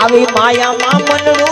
આવી માયામાં મનડું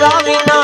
Love me now.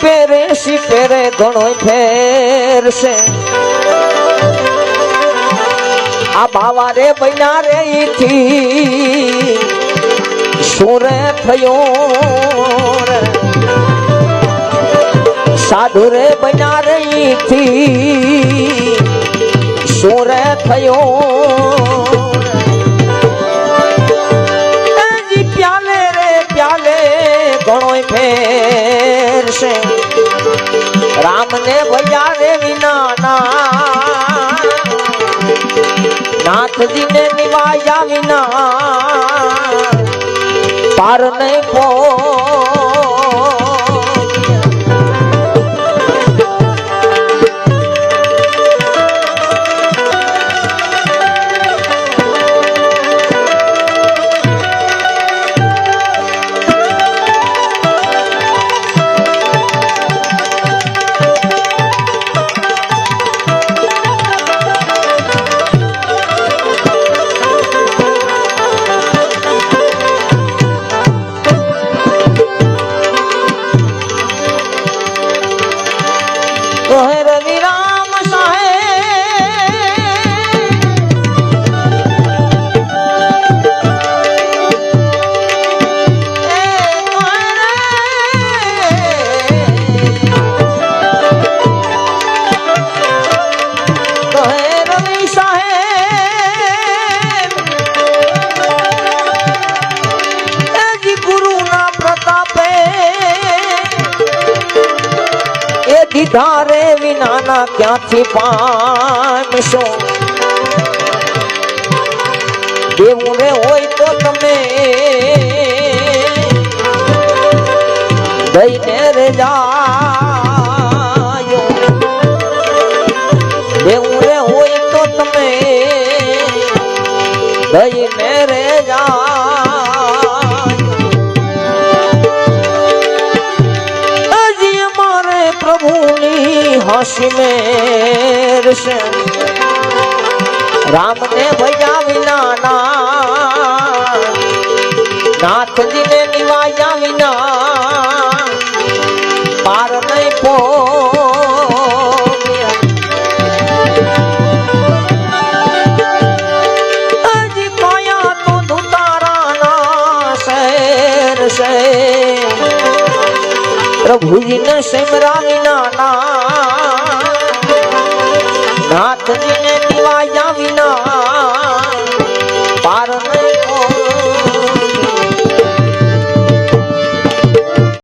શીપે સી પહેરે ઘણો ફેરશે આ બાવા રે બન્યા રે ઈથી. સુરે થયો સાધુ રે બન્યા રે ઈથી. સુરે થયો? છે. રામને ભૈયા રે વિના નાથજીને નિવાયા વિના. પાર નહીં પો વિનાના ક્યાંથી પામશો દેવું ને હોય તો તમે દઈને રે પ્રભુની હસી મેર છે. રામને ભયા વિના ના. નાથજીને નિવાયા વિના પાર નહીં પો પ્રભુજીને સિમરા વિના ના નાથજીને નિવાયા વિના